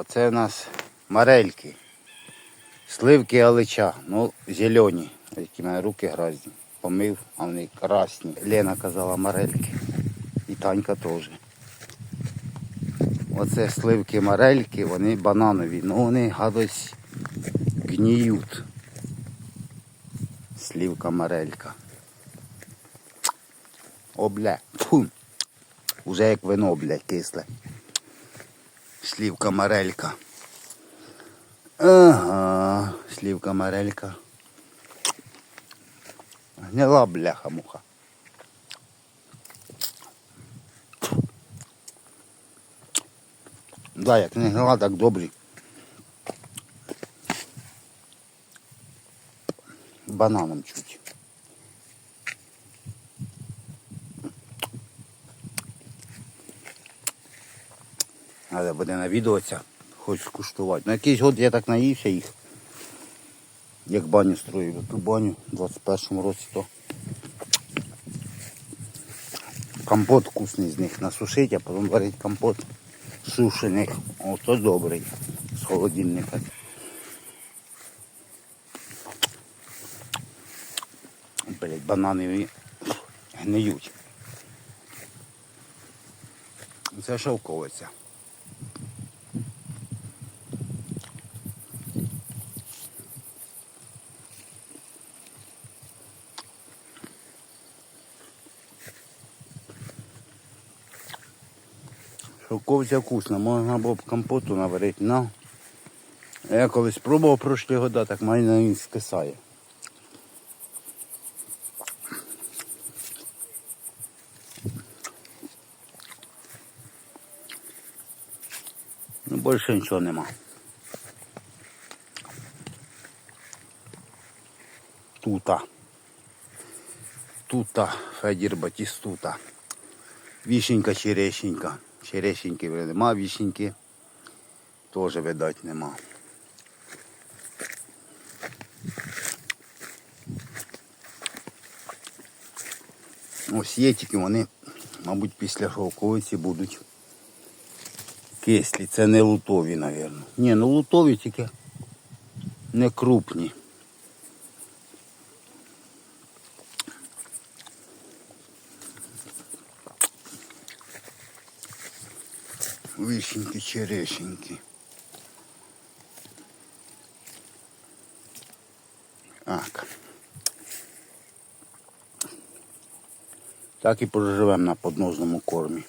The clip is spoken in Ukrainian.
Оце у нас марельки. Сливки алича, ну зелені, які в мене руки грязні. Помив, а вони красні. Лена казала марельки. І Танька теж. Оце сливки марельки, вони бананові, ну вони гадось гніють. Слівка марелька. О, бля. Фу. Уже як вино, бля, кисле. Слівка марелька. Ага, слівка марелька. Гнила бляха муха. Да, як не гнила, так добрі. Бананом чуть. Треба буде навідуватися, хоч скуштувати. На якийсь год я так наївся їх. Як баню строїв, ту баню в 21-му році то. Компот вкусний з них насушить, а потім варить компот сушених. О, то добрий з холодильника. Блять, банани гниють. Це шовковиця. Шовковиця вкусна, можна було б компоту наварити, но я колись пробував прошлі года, так майже він скисає. Ну, більше нічого нема. Тута. Тута, Федір Батістута. Вішенька, черешенька. Черешеньки нема, вішеньки теж, видать, нема. Ось є тільки вони, мабуть, після шовковиці будуть кислі. Це не лутові, мабуть. Ні, ну лутові тільки не крупні. Вишеньки, черешеньки. Так. Так і проживемо на подножному кормі.